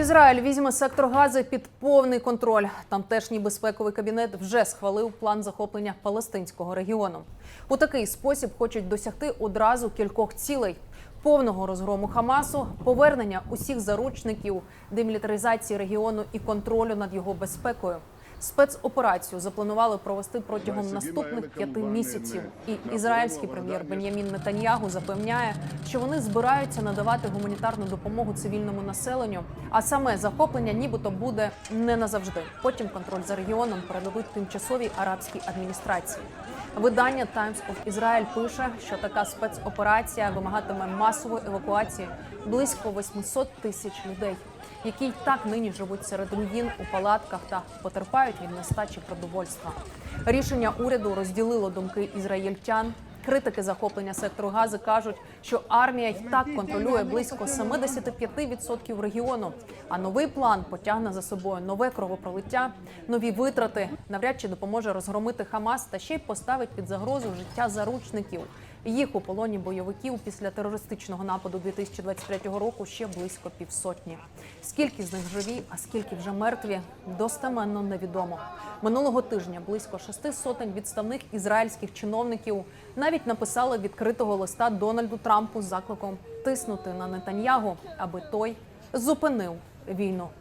Ізраїль візьме сектор Гази під повний контроль. Тамтешній безпековий кабінет вже схвалив план захоплення палестинського регіону. У такий спосіб хочуть досягти одразу кількох цілей: повного розгрому Хамасу, повернення усіх заручників, демілітаризації регіону і контролю над його безпекою. Спецоперацію запланували провести протягом наступних п'яти місяців. І ізраїльський прем'єр Бен'ямін Нетаньягу запевняє, що вони збираються надавати гуманітарну допомогу цивільному населенню. А саме захоплення, нібито буде не назавжди. Потім контроль за регіоном передадуть тимчасовій арабській адміністрації. Видання Times of Israel пише, що така спецоперація вимагатиме масової евакуації близько 800 тисяч людей, які й так нині живуть серед руїн у палатках та потерпають від нестачі продовольства. Рішення уряду розділило думки ізраїльтян. Критики захоплення сектору Гази кажуть, що армія й так контролює близько 75% регіону. А новий план потягне за собою нове кровопролиття, нові витрати, навряд чи допоможе розгромити Хамас та ще й поставить під загрозу життя заручників. Їх у полоні бойовиків після терористичного нападу 2023 року ще близько півсотні. Скільки з них живі, а скільки вже мертві, достеменно невідомо. Минулого тижня близько шести сотень відставних ізраїльських чиновників навіть написали відкритого листа Дональду Трампу з закликом тиснути на Нетаньягу, аби той зупинив війну.